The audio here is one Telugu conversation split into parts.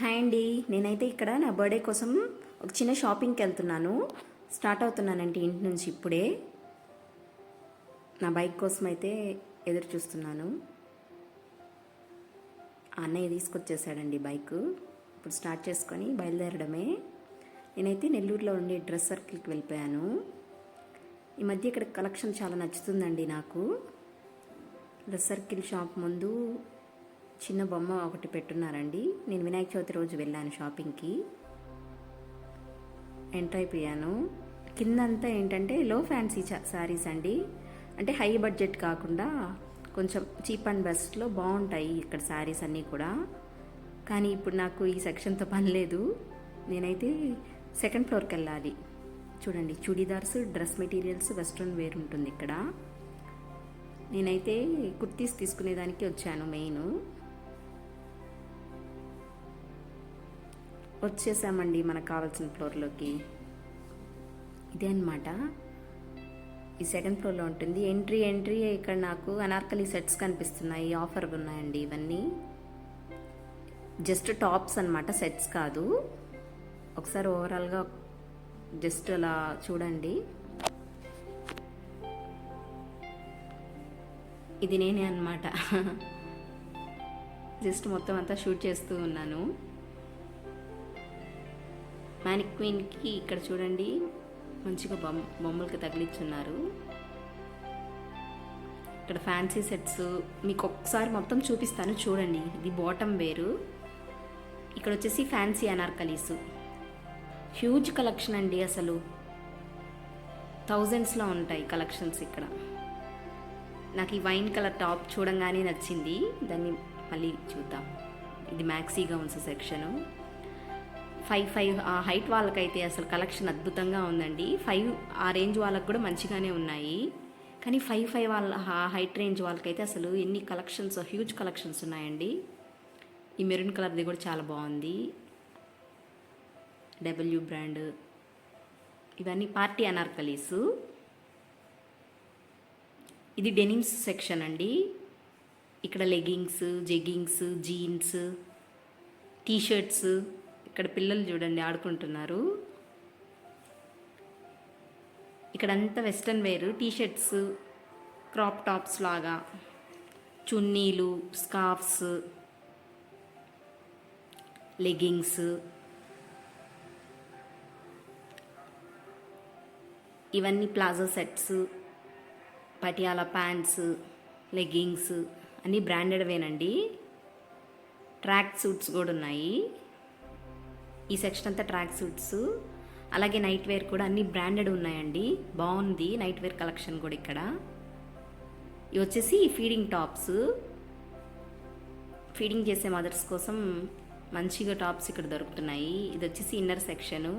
హాయ్ అండి. నేనైతే ఇక్కడ నా బర్త్డే కోసం ఒక చిన్న షాపింగ్కి వెళ్తున్నాను. స్టార్ట్ అవుతున్నానండి ఇంటి నుంచి ఇప్పుడే. నా బైక్ కోసం అయితే ఎదురు చూస్తున్నాను. అన్నయ్య తీసుకొచ్చేసాడండి బైక్. ఇప్పుడు స్టార్ట్ చేసుకొని బయలుదేరడమే. నేనైతే నెల్లూరులో ఉండే డ్రెస్ సర్కిల్కి వెళ్ళిపోయాను. ఈ మధ్య ఇక్కడ కలెక్షన్ చాలా నచ్చుతుందండి నాకు. డ్రెస్ సర్కిల్ షాప్ ముందు చిన్న బొమ్మ ఒకటి పెట్టున్నారండి. నేను వినాయక చవితి రోజు వెళ్ళాను షాపింగ్కి. ఎంటర్ అయిపోయాను. కిందంతా ఏంటంటే లో ఫ్యాన్సీ శారీస్ అండి. అంటే హై బడ్జెట్ కాకుండా కొంచెం చీప్ అండ్ బెస్ట్లో బాగుంటాయి ఇక్కడ శారీస్ అన్నీ కూడా. కానీ ఇప్పుడు నాకు ఈ సెక్షన్తో పని లేదు. నేనైతే సెకండ్ ఫ్లోర్కి వెళ్ళాలి. చూడండి churidars dress materials western wear ఉంటుంది ఇక్కడ. నేనైతే కుర్తీస్ తీసుకునేదానికి వచ్చాను మెయిన్. వచ్చేసామండి మనకు కావాల్సిన ఫ్లోర్లోకి. ఇదే అనమాట ఈ సెకండ్ ఫ్లోర్లో ఉంటుంది. ఎంట్రీ ఎంట్రీ ఇక్కడ నాకు అనార్కలి సెట్స్ కనిపిస్తున్నాయి. ఆఫర్ ఉన్నాయండి ఇవన్నీ. జస్ట్ టాప్స్ అనమాట సెట్స్ కాదు. ఒకసారి ఓవరాల్గా జస్ట్ అలా చూడండి. ఇది నేనే అనమాట జస్ట్ మొత్తం అంతా షూట్ చేస్తూ ఉన్నాను. మ్యానిక్వీన్కి ఇక్కడ చూడండి. మంచిగా బొమ్మ బొమ్మలకి తగిలిచ్చున్నారు. ఇక్కడ ఫ్యాన్సీ సెట్స్. మీకు ఒక్కసారి మొత్తం చూపిస్తాను. చూడండి. ఇది బాటమ్ వేరు. ఇక్కడ వచ్చేసి ఫ్యాన్సీ అనార్కలీస్. హ్యూజ్ కలెక్షన్ అండి అసలు. థౌజండ్స్లో ఉంటాయి కలెక్షన్స్ ఇక్కడ. నాకు ఈ వైన్ కలర్ టాప్ చూడంగానే నచ్చింది. దాన్ని మళ్ళీ చూద్దాం. ఇది maxi gowns section. Five five ఆ హైట్ వాళ్ళకైతే అసలు కలెక్షన్ అద్భుతంగా ఉందండి. ఫైవ్ ఆ రేంజ్ వాళ్ళకు కూడా మంచిగానే ఉన్నాయి. కానీ ఫైవ్ ఫైవ్ వాళ్ళ ఆ హైట్ రేంజ్ వాళ్ళకైతే అసలు ఎన్ని కలెక్షన్స్ హ్యూజ్ కలెక్షన్స్ ఉన్నాయండి. ఈ మెరూన్ కలర్ది కూడా చాలా బాగుంది. W brand. ఇవన్నీ పార్టీ అనార్కలీసు. ఇది డెనిమ్స్ సెక్షన్ అండి. ఇక్కడ లెగ్గింగ్స్ జెగ్గింగ్స్ జీన్స్ టీషర్ట్స్. ఇక్కడ పిల్లలు చూడండి ఆడుకుంటున్నారు. ఇక్కడంతా western wear T shirts crop tops లాగా చున్నీలు స్కార్ఫ్స్ లెగ్గింగ్స్. ఇవన్నీ palazzo sets Patiala pants leggings అన్నీ బ్రాండెడ్వేనండి. ట్రాక్ సూట్స్ కూడా ఉన్నాయి. ఈ సెక్షన్ అంతా ట్రాక్ సూట్స్. అలాగే నైట్ వేర్ కూడా అన్ని బ్రాండెడ్ ఉన్నాయండి. బాగుంది నైట్ వేర్ కలెక్షన్ కూడా ఇక్కడ. ఇవి వచ్చేసి ఫీడింగ్ టాప్స్ ఫీడింగ్ చేసే మదర్స్ కోసం మంచిగా టాప్స్ ఇక్కడ దొరుకుతున్నాయి. ఇది వచ్చేసి ఇన్నర్ సెక్షను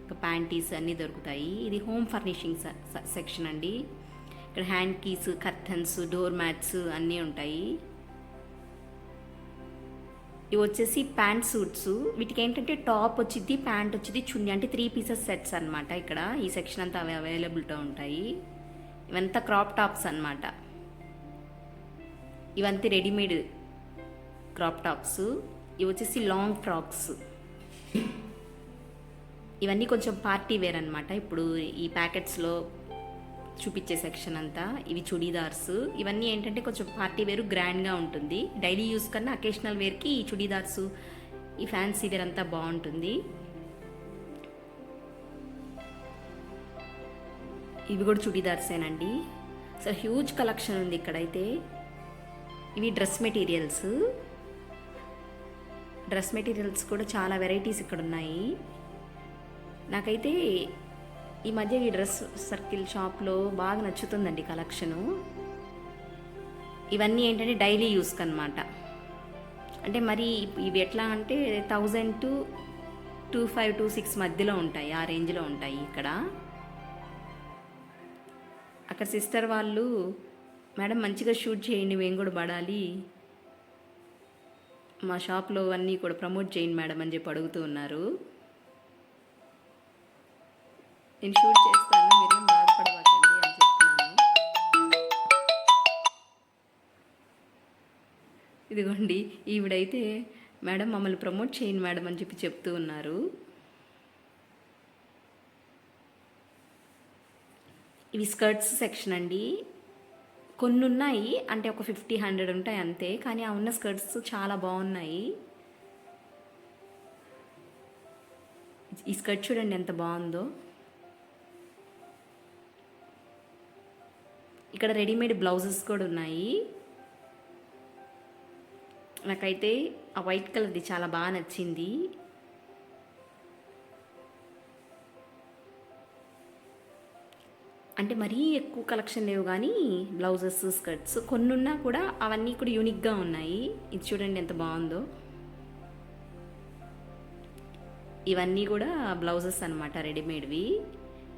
ఇంకా ప్యాంటీస్ అన్నీ దొరుకుతాయి. ఇది హోమ్ ఫర్నిషింగ్ సెక్షన్ అండి. ఇక్కడ hankies curtains door mats అన్నీ ఉంటాయి. ఇవి వచ్చేసి ప్యాంట్ సూట్స్ వీటికి ఏంటంటే టాప్ వచ్చింది ప్యాంట్ వచ్చింది చున్నీ అంటే త్రీ పీసెస్ సెట్స్ అనమాట ఇక్కడ. ఈ సెక్షన్ అంతా అవి అవైలబుల్గా ఉంటాయి. ఇవంతా క్రాప్ టాప్స్ అనమాట ఇవంతా రెడీమేడ్ క్రాప్ టాప్స్ ఇవి వచ్చేసి లాంగ్ ఫ్రాక్స్ ఇవన్నీ కొంచెం పార్టీ వేర్ అనమాట ఇప్పుడు ఈ ప్యాకెట్స్లో చూపించే సెక్షన్ అంతా. ఇవి చుడీదార్స్. ఇవన్నీ ఏంటంటే కొంచెం పార్టీ వేరు గ్రాండ్గా ఉంటుంది. డైలీ యూస్ కన్నా అకేషనల్ వేర్కి ఈ చుడీదార్స్ ఈ ఫ్యాన్సీ వేర్ అంతా బాగుంటుంది. ఇవి కూడా చుడీదార్సేనండి సో హ్యూజ్ కలెక్షన్ ఉంది ఇక్కడైతే. ఇవి డ్రెస్ మెటీరియల్స్ డ్రెస్ మెటీరియల్స్ కూడా చాలా వెరైటీస్ ఇక్కడ ఉన్నాయి నాకైతే ఈ మధ్య ఈ డ్రెస్ సర్కిల్ షాప్లో బాగా నచ్చుతుందండి కలెక్షను. ఇవన్నీ ఏంటంటే డైలీ యూస్కి అనమాట అంటే మరి ఇవి ఎట్లా అంటే thousand to two five two six మధ్యలో ఉంటాయి ఆ రేంజ్లో ఉంటాయి ఇక్కడ. అక్కడ సిస్టర్ వాళ్ళు మేడం మంచిగా షూట్ చేయండి మేము కూడా పడాలి. మా షాప్లో అన్నీ కూడా ప్రమోట్ చేయండి మేడం అని చెప్పి అడుగుతూ ఉన్నారు. నేను షూట్ చేస్తాను మీరేం బాధపడవద్దండి అని చెప్తున్నాను. ఇదిగోండి ఈవిడైతే మేడం మమ్మల్ని ప్రమోట్ చేయండి మేడం అని చెప్పి చెప్తూ ఉన్నారు. ఇవి స్కర్ట్స్ సెక్షన్ అండి. కొన్ని ఉన్నాయి అంటే ఒక ఫిఫ్టీ హండ్రెడ్ ఉంటాయి అంతే కానీ ఆ ఉన్న స్కర్ట్స్ చాలా బాగున్నాయి. ఈ స్కర్ట్ చూడండి ఎంత బాగుందో. ఇక్కడ రెడీమేడ్ బ్లౌజెస్ కూడా ఉన్నాయి. నాకైతే ఆ వైట్ కలర్ది చాలా బాగా నచ్చింది. అంటే మరీ ఎక్కువ కలెక్షన్ లేవు కానీ బ్లౌజెస్ స్కర్ట్స్ కొన్ని ఉన్నా కూడా అవన్నీ కూడా యూనిక్గా ఉన్నాయి. ఇది చూడండి ఎంత బాగుందో. ఇవన్నీ కూడా బ్లౌజెస్ అనమాట రెడీమేడ్వి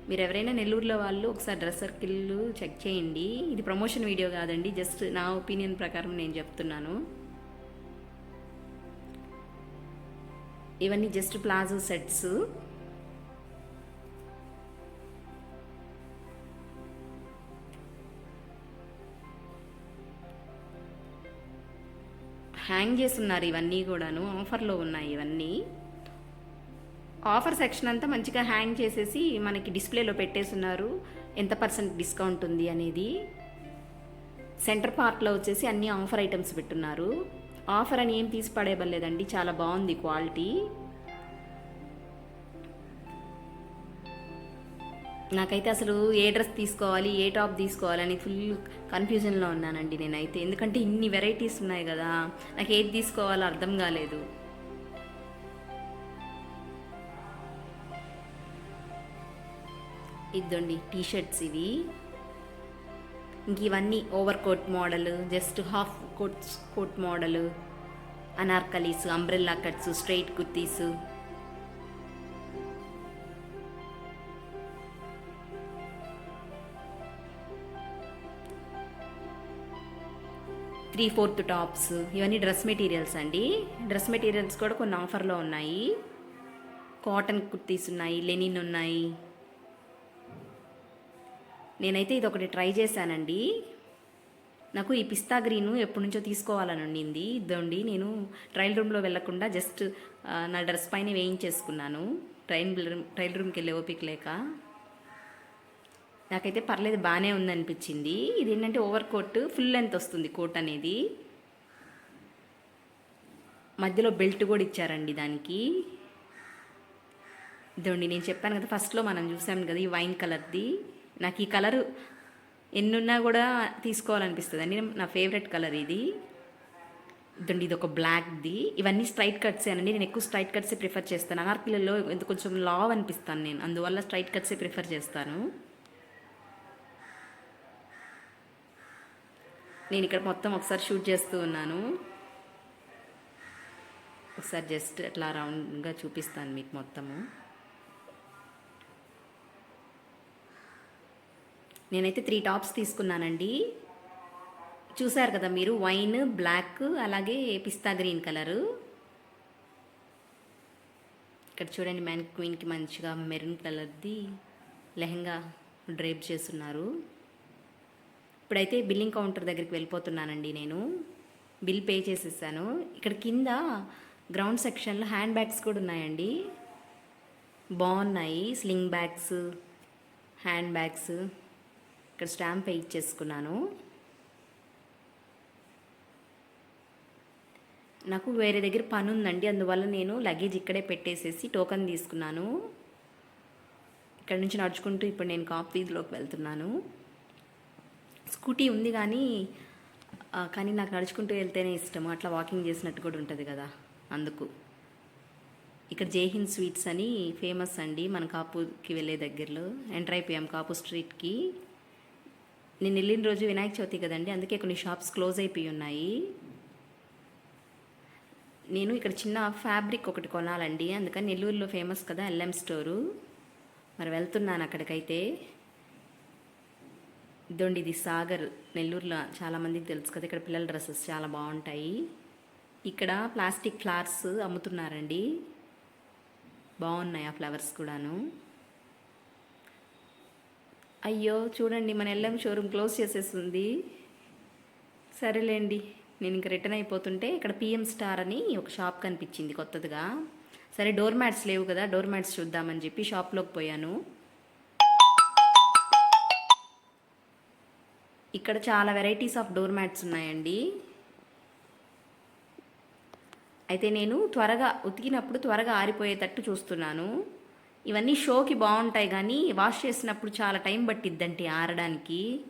మీరు ఎవరైనా నెల్లూరులో వాళ్ళు ఒకసారి డ్రెస్ సర్కిల్ చెక్ చేయండి. ఇది ప్రమోషన్ వీడియో కాదండి జస్ట్ నా ఒపీనియన్ ప్రకారం నేను చెప్తున్నాను. ఇవన్నీ జస్ట్ ప్లాజో సెట్స్. హ్యాంగ్ చేస్తున్నారు ఇవన్నీ కూడాను ఆఫర్లో ఉన్నాయి ఇవన్నీ. ఆఫర్ సెక్షన్ అంతా మంచిగా హ్యాంగ్ చేసేసి మనకి డిస్ప్లేలో పెట్టేస్తున్నారు ఎంత పర్సెంట్ డిస్కౌంట్ ఉంది అనేది. సెంటర్ పార్ట్లో వచ్చేసి అన్ని ఆఫర్ ఐటమ్స్ పెట్టున్నారు. ఆఫర్ అని ఏం తీసి పడేయబడలేదండి. చాలా బాగుంది క్వాలిటీ. నాకైతే అసలు ఏ డ్రెస్ తీసుకోవాలి ఏ టాప్ తీసుకోవాలని ఫుల్ కన్ఫ్యూజన్లో ఉన్నానండి నేనైతే. ఎందుకంటే ఇన్ని వెరైటీస్ ఉన్నాయి కదా. నాకు ఏది తీసుకోవాలో అర్థం కాలేదు. ఇద్దండి టీ షర్ట్స్ ఇవి. ఇంక ఇవన్నీ over coat model just half coat coat model. Anarkalis umbrella cuts straight kurtis. Three fourth tops ఇవన్నీ డ్రెస్ మెటీరియల్స్ అండి. డ్రెస్ మెటీరియల్స్ కూడా కొన్ని ఆఫర్లో ఉన్నాయి. కాటన్ కుర్తీస్ ఉన్నాయి లెనిన్ ఉన్నాయి. నేనైతే ఇది ఒకటి ట్రై చేశానండి. నాకు ఈ పిస్తా గ్రీను ఎప్పటి నుంచో తీసుకోవాలని ఉండింది. ఇద్దండి నేను ట్రయల్ రూమ్లో వెళ్ళకుండా జస్ట్ నా డ్రెస్ పైన వేయించేసుకున్నాను. ట్రైన్ ట్రయల్ రూమ్కి వెళ్ళే ఓపిక లేక. నాకైతే పర్లేదు బాగానే ఉందనిపించింది. ఇది ఏంటంటే ఓవర్ కోట్ ఫుల్ లెంత్ వస్తుంది కోట్ అనేది. మధ్యలో బెల్ట్ కూడా ఇచ్చారండి దానికి. ఇదండి నేను చెప్పాను కదా ఫస్ట్లో మనం చూసాం కదా ఈ వైన్ కలర్ది. నాకు ఈ కలరు ఎన్నున్నా కూడా తీసుకోవాలనిపిస్తుంది అండి. నా ఫేవరెట్ కలర్ ఇది. ఇదండి ఇది ఒక బ్లాక్ది ఇవన్నీ స్ట్రైట్ కట్సే అండి. నేను ఎక్కువ స్ట్రైట్ కట్సే ప్రిఫర్ చేస్తాను. అనార్కిలలో కొంచెం లావ్ అనిపిస్తాను నేను. అందువల్ల స్ట్రైట్ కట్సే ప్రిఫర్ చేస్తాను. నేను ఇక్కడ మొత్తం ఒకసారి షూట్ చేస్తూ ఉన్నాను. ఒకసారి జస్ట్ అట్లా రౌండ్గా చూపిస్తాను మీకు మొత్తము. నేనైతే త్రీ టాప్స్ తీసుకున్నానండి. చూసారు కదా మీరు వైన్ బ్లాక్ అలాగే పిస్తా గ్రీన్ కలరు. ఇక్కడ చూడండి మ్యాన్ క్వీన్కి మంచిగా మెరూన్ కలర్ది లెహంగా డ్రైప్ చేస్తున్నారు. ఇప్పుడైతే బిల్లింగ్ కౌంటర్ దగ్గరికి వెళ్ళిపోతున్నానండి నేను. బిల్ పే చేసేసాను. ఇక్కడ కింద గ్రౌండ్ సెక్షన్లో హ్యాండ్ బ్యాగ్స్ కూడా ఉన్నాయండి. బాగున్నాయి స్లింగ్ బ్యాగ్స్ హ్యాండ్ బ్యాగ్స్. ఇక్కడ స్టాంప్ ఇచ్చేసుకున్నాను నాకు వేరే దగ్గర పని ఉందండి అందువల్ల నేను లగేజ్ ఇక్కడే పెట్టేసేసి టోకన్ తీసుకున్నాను. ఇక్కడ నుంచి నడుచుకుంటూ ఇప్పుడు నేను కాఫీలోకి వెళ్తున్నాను. స్కూటీ ఉంది కానీ కానీ నాకు నడుచుకుంటూ వెళ్తేనే ఇష్టం అట్లా వాకింగ్ చేసినట్టు కూడా ఉంటుంది కదా అందుకు. ఇక్కడ జైహింద్ స్వీట్స్ అని ఫేమస్ అండి మన కాపుకి వెళ్ళే దగ్గరలో. ఎంటర్ అయిపోయాం కాపు స్ట్రీట్కి. నేను వెళ్ళిన రోజు వినాయక చవితి కదండి అందుకే కొన్ని షాప్స్ క్లోజ్ అయిపోయి ఉన్నాయి. నేను ఇక్కడ చిన్న ఫ్యాబ్రిక్ ఒకటి కొనాలండి అందుకని నెల్లూరులో ఫేమస్ కదా ఎల్ఎం స్టోరు. మరి వెళ్తున్నాను అక్కడికైతే. ఇదండి ఇది సాగర్ నెల్లూరులో చాలామందికి తెలుసు కదా ఇక్కడ పిల్లల డ్రెస్సెస్ చాలా బాగుంటాయి. ఇక్కడ ప్లాస్టిక్ ఫ్లవర్స్ అమ్ముతున్నారండి. బాగున్నాయి ఆ ఫ్లవర్స్ కూడాను. అయ్యో చూడండి మన ఎల్ఎం షోరూమ్ క్లోజ్ చేసేస్తుంది. సరేలేండి నేను ఇంక రిటర్న్ అయిపోతుంటే ఇక్కడ పిఎం స్టార్ అని ఒక షాప్ కనిపించింది కొత్తదిగా. సరే డోర్ మ్యాట్స్ లేవు కదా డోర్ మ్యాట్స్ చూద్దామని చెప్పి షాప్లోకి పోయాను. ఇక్కడ చాలా వెరైటీస్ ఆఫ్ డోర్ మ్యాట్స్ ఉన్నాయండి. అయితే నేను త్వరగా ఉతికినప్పుడు త్వరగా ఆరిపోయేటట్టు చూస్తున్నాను. ఇవన్నీ షోకి బాగుంటాయి కానీ వాష్ చేసినప్పుడు చాలా టైం పట్టిద్దండి ఆరడానికి.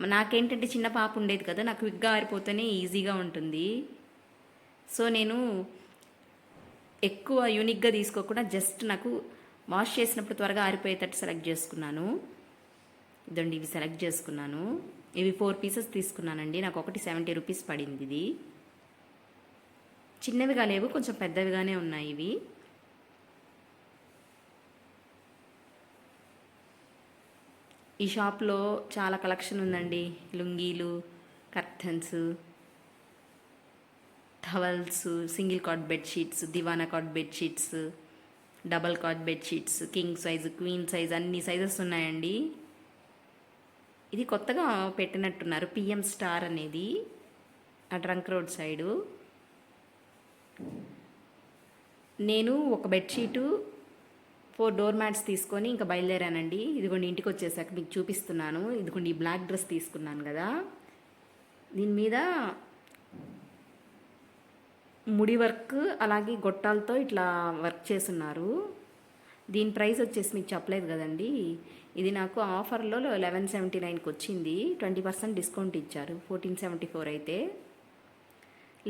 నాకేంటంటే చిన్న పాప ఉండేది కదా నాకు క్విక్గా ఆరిపోతేనే ఈజీగా ఉంటుంది. సో నేను ఎక్కువ యూనిక్గా తీసుకోకుండా జస్ట్ నాకు వాష్ చేసినప్పుడు త్వరగా ఆరిపోయేటట్టు సెలెక్ట్ చేసుకున్నాను. ఇదండి ఇవి సెలెక్ట్ చేసుకున్నాను. ఇవి ఫోర్ పీసెస్ తీసుకున్నానండి. నాకు ఒకటి సెవెంటీ రూపీస్ పడింది ఇది. చిన్నవిగా లేవు కొంచెం పెద్దవిగానే ఉన్నాయి ఇవి. ఈ షాప్లో చాలా కలెక్షన్ ఉందండి. లుంగీలు curtains towels single cot bedsheets దివానా cot bedsheets double cot bedsheets king size queen size అన్ని సైజెస్ ఉన్నాయండి. ఇది కొత్తగా పెట్టినట్టున్నారు. పిఎం స్టార్ అనేది ఆ ట్రంక్ రోడ్ సైడు. నేను ఒక బెడ్షీటు ఫోర్ డోర్ మ్యాట్స్ తీసుకొని ఇంకా బయలుదేరానండి. ఇదిగోండి ఇంటికి వచ్చేసాక మీకు చూపిస్తున్నాను. ఇదిగోండి ఈ బ్లాక్ డ్రెస్ తీసుకున్నాను కదా. దీని మీద ముడి వర్క్ అలాగే గొట్టాలతో ఇట్లా వర్క్ చేస్తున్నారు. దీని ప్రైస్ వచ్చేసి మీకు చెప్పలేదు కదండి. ఇది నాకు ఆఫర్లో లెవెన్ సెవెంటీ నైన్కి వచ్చింది. ట్వంటీ పర్సెంట్ డిస్కౌంట్ ఇచ్చారు. ఫోర్టీన్ సెవెంటీ ఫోర్ అయితే.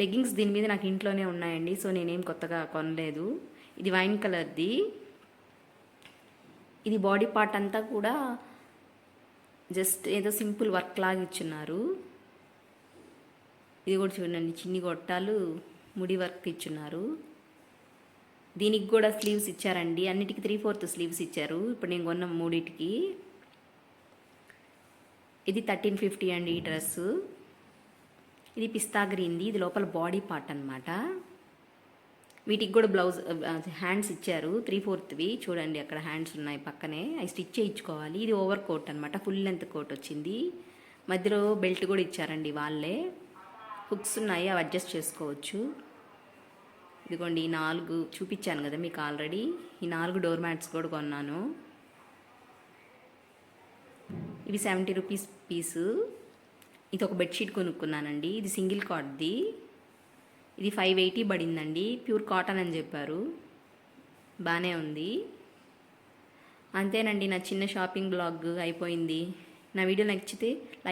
లెగ్గింగ్స్ దీని మీద నాకు ఇంట్లోనే ఉన్నాయండి సో నేనేం కొత్తగా కొనలేదు. ఇది వైన్ కలర్ది. ఇది బాడీ పార్ట్ అంతా కూడా జస్ట్ ఏదో సింపుల్ వర్క్ లాగా ఇచ్చున్నారు. ఇది కూడా చూడండి చిన్ని గొట్టాలు ముడి వర్క్ ఇచ్చున్నారు. దీనికి కూడా స్లీవ్స్ ఇచ్చారండి. అన్నిటికీ త్రీ ఫోర్త్ స్లీవ్స్ ఇచ్చారు. ఇప్పుడు నేను కొన్న మూడింటికి. ఇది థర్టీన్ ఫిఫ్టీ అండి ఈ డ్రెస్సు. ఇది పిస్తా గ్రీన్ది. ఇది లోపల బాడీ పార్ట్ అనమాట వీటికి కూడా బ్లౌజ్ హ్యాండ్స్ ఇచ్చారు. త్రీ ఫోర్త్వి చూడండి అక్కడ హ్యాండ్స్ ఉన్నాయి పక్కనే. అవి స్టిచ్ చేయించుకోవాలి. ఇది ఓవర్ కోట్ అనమాట ఫుల్ లెంత్ కోట్ వచ్చింది. మధ్యలో బెల్ట్ కూడా ఇచ్చారండి వాళ్ళే. హుక్స్ ఉన్నాయి. అవి అడ్జస్ట్ చేసుకోవచ్చు. ఇదిగోండి ఈ నాలుగు చూపించాను కదా మీకు ఆల్రెడీ. ఈ నాలుగు డోర్ మ్యాట్స్ కూడా కొన్నాను. ఇవి సెవెంటీ రూపీస్ పీసు. ఇది ఒక బెడ్షీట్ కొనుక్కున్నానండి. ఇది సింగిల్ కాట్ది. ఇది ఫైవ్ ఎయిటీ పడిందండి. ప్యూర్ కాటన్ అని చెప్పారు. బాగానే ఉంది. అంతేనండి నా చిన్న షాపింగ్ బ్లాగ్ అయిపోయింది. నా వీడియో నచ్చితే